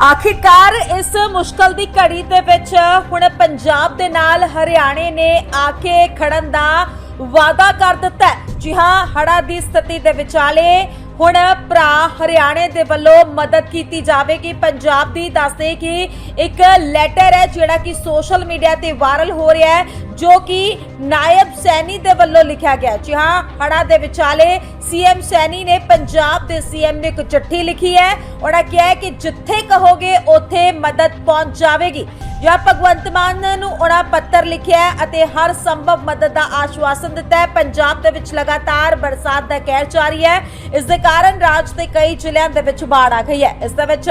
ਆਖਿਰਕਾਰ ਇਸ ਮੁਸ਼ਕਲ ਦੀ ਘੜੀ ਦੇ ਵਿੱਚ ਹੁਣ ਪੰਜਾਬ ਦੇ ਨਾਲ ਹਰਿਆਣੇ ਨੇ ਆ ਕੇ ਖੜਨ ਦਾ ਵਾਅਦਾ ਕਰ ਦਿੱਤਾ ਜੀ ਹਾਂ ਹੜਾ ਦੀ ਸਥਿਤੀ ਦੇ ਵਿਚਾਲੇ ਹੁਣ ਭਰਾ ਹਰਿਆਣੇ ਦੇ ਵੱਲੋਂ ਮਦਦ ਕੀਤੀ ਜਾਵੇਗੀ। ਪੰਜਾਬ ਦੀ ਦੱਸਦੇ ਕਿ ਇੱਕ ਲੈਟਰ ਹੈ ਜਿਹੜਾ ਕਿ ਸੋਸ਼ਲ ਮੀਡੀਆ ਤੇ ਵਾਇਰਲ ਹੋ ਰਿਹਾ ਹੈ, ਜੋ ਕਿ ਨਾਇਬ ਸੈਣੀ ਦੇ ਵੱਲੋਂ ਲਿਖਿਆ ਗਿਆ ਜੀ ਹਾਂ ਹੜਾ ਦੇ ਵਿਚਾਲੇ ਸੀਐਮ ਸੈਣੀ ਨੇ ਪੰਜਾਬ ਦੇ ਸੀਐਮ ਨੇ ਇੱਕ ਚਿੱਠੀ ਲਿਖੀ ਹੈ। ਉਹਨਾਂ ਕਿਹਾ ਕਿ ਜਿੱਥੇ ਕਹੋਗੇ, ਉੱਥੇ ਮਦਦ ਪਹੁੰਚ ਜਾਵੇਗੀ। ਜਾਂ ਭਗਵੰਤ ਮਾਨ ਨੂੰ ਉਹਨਾਂ ਪੱਤਰ ਲਿਖਿਆ ਅਤੇ ਹਰ ਸੰਭਵ ਮਦਦ ਦਾ ਆਸ਼ਵਾਸਨ ਦਿੱਤਾ ਹੈ। ਪੰਜਾਬ ਦੇ ਵਿੱਚ ਲਗਾਤਾਰ ਬਰਸਾਤ ਦਾ ਕਹਿਰ ਜਾਰੀ ਹੈ। ਇਸ ਦੇ ਕਾਰਨ ਰਾਜ ਦੇ ਕਈ ਜ਼ਿਲ੍ਹਿਆਂ ਦੇ ਵਿੱਚ ਬਾੜ ਆ ਗਈ ਹੈ। ਇਸ ਦੇ ਵਿੱਚ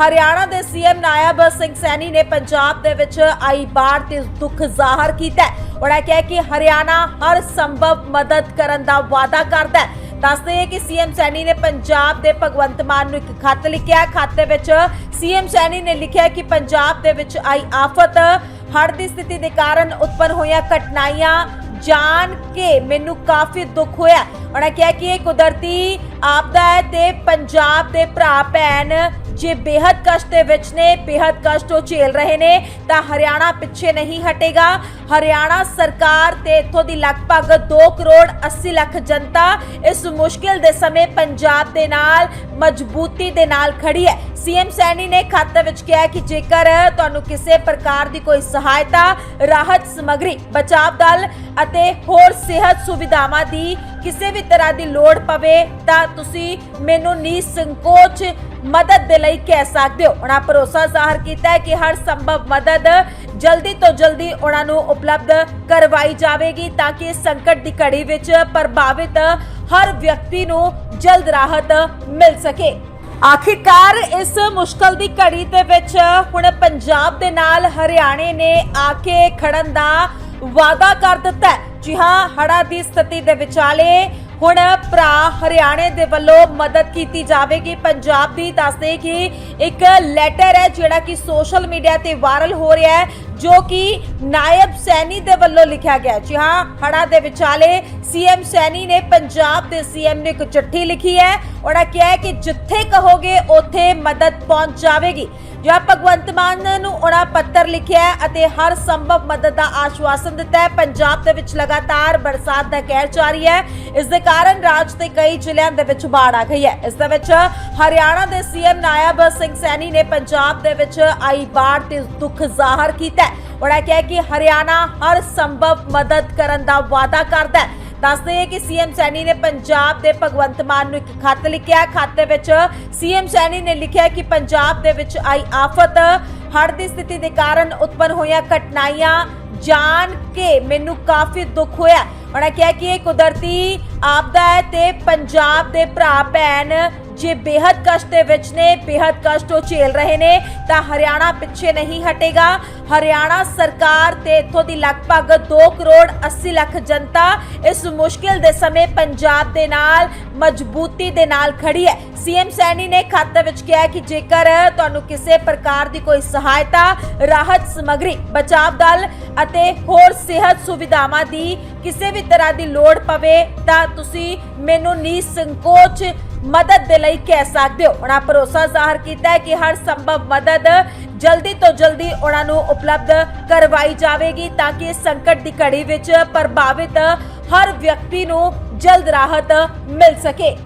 ਹਰਿਆਣਾ ਦੇ ਸੀਐਮ ਨਾਇਬ ਸਿੰਘ ਸੈਣੀ ਨੇ ਪੰਜਾਬ ਦੇ ਵਿੱਚ ਆਈ ਬਾੜ ਤੇ ਦੁੱਖ ਜ਼ਾਹਰ ਕੀਤਾ ਹੈ। ਉਹਨਾਂ ਕਿਹਾ ਕਿ ਹਰਿਆਣਾ ਹਰ ਸੰਭਵ ਮਦਦ ਕਰਨ ਦਾ ਵਾਅਦਾ ਕਰਦਾ ਹੈ। ਦੱਸਦੇ ਹੈ ਕਿ ਸੀਐਮ ਸੈਣੀ ਨੇ ਪੰਜਾਬ ਦੇ ਭਗਵੰਤ ਮਾਨ ਨੂੰ ਇੱਕ ਖੱਤ ਲਿਖਿਆ ਖੱਤ ਦੇ ਵਿੱਚ ਸੀਐਮ ਸੈਣੀ ਨੇ ਲਿਖਿਆ ਕਿ ਪੰਜਾਬ ਦੇ ਵਿੱਚ ਆਈ ਆਫਤ, ਹੜ੍ਹ ਦੀ ਸਥਿਤੀ ਦੇ ਕਾਰਨ ਉਤਪੰਨ ਹੋਈਆਂ ਘਟਨਾਈਆਂ ਜਾਨ ਕੇ ਮੈਨੂੰ ਕਾਫੀ ਦੁੱਖ ਹੋਇਆ। ਉਹਨਾਂ ਕਿਹਾ ਕਿ ਇਹ ਕੁਦਰਤੀ ਆਪਦਾ ਹੈ ਤੇ ਪੰਜਾਬ ਦੇ ਭਰਾ ਭੈਣ ਜੇ ਬੇहद ਕਸ਼ਟ ਦੇ ਵਿੱਚ ਨੇ ਬੇहद ਕਸ਼ਟ ਉਹ ਝੇਲ ਰਹੇ ਨੇ, ਤਾਂ ਹਰਿਆਣਾ ਪਿੱਛੇ ਨਹੀਂ ਹਟੇਗਾ। ਹਰਿਆਣਾ ਸਰਕਾਰ ਤੇ ਇਥੋਂ ਦੀ ਲਗਭਗ 2 ਕਰੋੜ 80 ਲੱਖ ਜਨਤਾ ਇਸ ਮੁਸ਼ਕਿਲ ਦੇ ਸਮੇਂ ਪੰਜਾਬ ਦੇ ਨਾਲ, ਮਜ਼ਬੂਤੀ ਦੇ ਨਾਲ ਖੜੀ ਹੈ। ਸੀਐਮ ਸੈਣੀ ਨੇ ਖੱਤ ਵਿੱਚ ਕਿਹਾ ਕਿ ਜੇਕਰ ਤੁਹਾਨੂੰ ਕਿਸੇ ਪ੍ਰਕਾਰ ਦੀ ਕੋਈ ਸਹਾਇਤਾ, ਰਾਹਤ ਸਮਗਰੀ ਬਚਾਅ ਦਲ ਅਤੇ ਹੋਰ ਸਿਹਤ ਸੁਵਿਧਾਵਾਂ ਦੀ ਕਿਸੇ ਵੀ ਤਰ੍ਹਾਂ ਦੀ ਲੋੜ ਪਵੇ ਤਾਂ ਤੁਸੀਂ ਮੈਨੂੰ ਨਿਸੰਕੋਚ ਮਦਦ ਦੇ ਲਈ ਕਹਿ ਸਕਦੇ ਹੋ। ਉਹਨਾਂ ਭਰੋਸਾ ਜ਼ਾਹਰ ਕੀਤਾ ਹੈ ਕਿ ਹਰ ਸੰਭਵ ਮਦਦ ਜਲਦੀ ਤੋਂ ਜਲਦੀ ਉਹਨਾਂ ਨੂੰ ਉਪਲਬਧ ਕਰਵਾਈ ਜਾਵੇਗੀ ਤਾਂ ਕਿ ਇਸ ਸੰਕਟ ਦੀ ਘੜੀ ਵਿੱਚ ਪ੍ਰਭਾਵਿਤ ਹਰ ਵਿਅਕਤੀ ਨੂੰ ਜਲਦ ਰਾਹਤ ਮਿਲ ਸਕੇ। ਆਖਿਰਕਾਰ ਇਸ ਮੁਸ਼ਕਲ ਦੀ ਘੜੀ ਦੇ ਵਿੱਚ ਹੁਣ ਪੰਜਾਬ ਦੇ ਨਾਲ ਹਰਿਆਣੇ ਨੇ ਆ ਕੇ ਖੜਨ ਦਾ ਵਾਅਦਾ ਕਰ ਦਿੱਤਾ ਜੀ ਹਾਂ ਹੜਾ ਦੀ ਸਥਿਤੀ ਦੇ ਵਿਚਾਲੇ ਹੁਣ ਭਰਾ ਹਰਿਆਣੇ ਦੇ ਵੱਲੋਂ ਮਦਦ ਕੀਤੀ ਜਾਵੇਗੀ। ਪੰਜਾਬ ਦੀ ਦੱਸਦੇ ਕਿ ਇੱਕ ਲੈਟਰ ਹੈ ਜਿਹੜਾ ਕਿ ਸੋਸ਼ਲ ਮੀਡੀਆ ਤੇ ਵਾਇਰਲ ਹੋ ਰਿਹਾ ਹੈ, ਜੋ ਕਿ ਨਾਇਬ ਸੈਣੀ ਦੇ ਵੱਲੋਂ ਲਿਖਿਆ ਗਿਆ ਜੀ ਹਾਂ ਹੜਾ ਦੇ ਵਿਚਾਲੇ ਸੀਐਮ ਸੈਣੀ ਨੇ ਪੰਜਾਬ ਦੇ ਸੀਐਮ ਨੇ ਇੱਕ ਚਿੱਠੀ ਲਿਖੀ ਹੈ। ਉਹਨਾਂ ਕਿਹਾ ਕਿ ਜਿੱਥੇ ਕਹੋਗੇ, ਉੱਥੇ ਮਦਦ ਪਹੁੰਚ ਜਾਵੇਗੀ। ਜਾਂ ਭਗਵੰਤ ਮਾਨ ਨੂੰ ਉਹਨਾਂ ਪੱਤਰ ਲਿਖਿਆ ਅਤੇ ਹਰ ਸੰਭਵ ਮਦਦ ਦਾ ਆਸ਼ਵਾਸਨ ਦਿੱਤਾ ਹੈ। ਪੰਜਾਬ ਦੇ ਵਿੱਚ ਲਗਾਤਾਰ ਬਰਸਾਤ ਦਾ ਕਹਿਰ ਜਾਰੀ ਹੈ। ਇਸ ਦੇ ਕਾਰਨ ਰਾਜ ਦੇ ਕਈ ਜ਼ਿਲ੍ਹਿਆਂ ਦੇ ਵਿੱਚ ਬਾੜ ਆ ਗਈ ਹੈ। ਇਸ ਦੇ ਵਿੱਚ ਹਰਿਆਣਾ ਦੇ ਸੀਐਮ ਨਾਇਬ ਸਿੰਘ ਸੈਣੀ ਨੇ ਪੰਜਾਬ ਦੇ ਵਿੱਚ ਆਈ ਬਾੜ ਤੇ ਦੁੱਖ ਜ਼ਾਹਰ ਕੀਤਾ ਹੈ। ਉਹਨਾਂ ਕਿਹਾ ਕਿ ਹਰਿਆਣਾ ਹਰ ਸੰਭਵ ਮਦਦ ਕਰਨ ਦਾ ਵਾਅਦਾ ਕਰਦਾ ਹੈ। ਦੱਸਦੇ ਹੈ ਕਿ ਸੀਐਮ ਸੈਣੀ ਨੇ ਪੰਜਾਬ ਦੇ ਭਗਵੰਤ ਮਾਨ ਨੂੰ ਇੱਕ ਖੱਤ ਲਿਖਿਆ ਖੱਤ ਦੇ ਵਿੱਚ ਸੀਐਮ ਸੈਣੀ ਨੇ ਲਿਖਿਆ ਕਿ ਪੰਜਾਬ ਦੇ ਵਿੱਚ ਆਈ ਆਫਤ, ਹੜ੍ਹ ਦੀ ਸਥਿਤੀ ਦੇ ਕਾਰਨ ਉਤਪੰਨ ਹੋਈਆਂ ਘਟਨਾਈਆਂ ਜਾਣ ਕੇ ਮੈਨੂੰ ਕਾਫੀ ਦੁੱਖ ਹੋਇਆ ਉਹਨਾਂ ਕਿਹਾ ਕਿ ਇਹ ਕੁਦਰਤੀ ਆਪਦਾ ਹੈ ਤੇ ਪੰਜਾਬ ਦੇ ਭਰਾ ਭੈਣ ਜੇ ਬੇहद ਕਸ਼ਟ ਦੇ ਵਿੱਚ ਨੇ ਬੇहद ਕਸ਼ਟ ਉਹ ਝੇਲ ਰਹੇ ਨੇ, ਤਾਂ ਹਰਿਆਣਾ ਪਿੱਛੇ ਨਹੀਂ ਹਟੇਗਾ। ਹਰਿਆਣਾ ਸਰਕਾਰ ਤੇ ਇਥੋਂ ਦੀ ਲਗਭਗ 2 ਕਰੋੜ 80 ਲੱਖ ਜਨਤਾ ਇਸ ਮੁਸ਼ਕਿਲ ਦੇ ਸਮੇਂ ਪੰਜਾਬ ਦੇ ਨਾਲ, ਮਜ਼ਬੂਤੀ ਦੇ ਨਾਲ ਖੜੀ ਹੈ। ਸੀਐਮ ਸੈਣੀ ਨੇ ਖੱਤ ਵਿੱਚ ਕਿਹਾ ਕਿ ਜੇਕਰ ਤੁਹਾਨੂੰ ਕਿਸੇ ਪ੍ਰਕਾਰ ਦੀ ਕੋਈ ਸਹਾਇਤਾ, ਰਾਹਤ ਸਮਗਰੀ ਬਚਾਅ ਦਲ ਅਤੇ ਹੋਰ ਸਿਹਤ ਸੁਵਿਧਾਵਾਂ ਦੀ ਕਿਸੇ ਵੀ ਤਰ੍ਹਾਂ ਦੀ ਲੋੜ ਪਵੇ, ਤਾਂ ਤੁਸੀਂ ਮੈਨੂੰ ਨੀ ਸੰਕੋਚ ਮਦਦ ਦੇ ਲਈ ਕਹਿ ਸਕਦੇ ਹੋ। ਉਹਨਾਂ ਭਰੋਸਾ ਜ਼ਾਹਰ ਕੀਤਾ ਹੈ ਕਿ ਹਰ ਸੰਭਵ ਮਦਦ ਜਲਦੀ ਤੋਂ ਜਲਦੀ ਉਹਨਾਂ ਨੂੰ ਉਪਲਬਧ ਕਰਵਾਈ ਜਾਵੇਗੀ ਤਾਂ ਕਿ ਇਸ ਸੰਕਟ ਦੀ ਘੜੀ ਵਿੱਚ ਪ੍ਰਭਾਵਿਤ ਹਰ ਵਿਅਕਤੀ ਨੂੰ ਜਲਦ ਰਾਹਤ ਮਿਲ ਸਕੇ।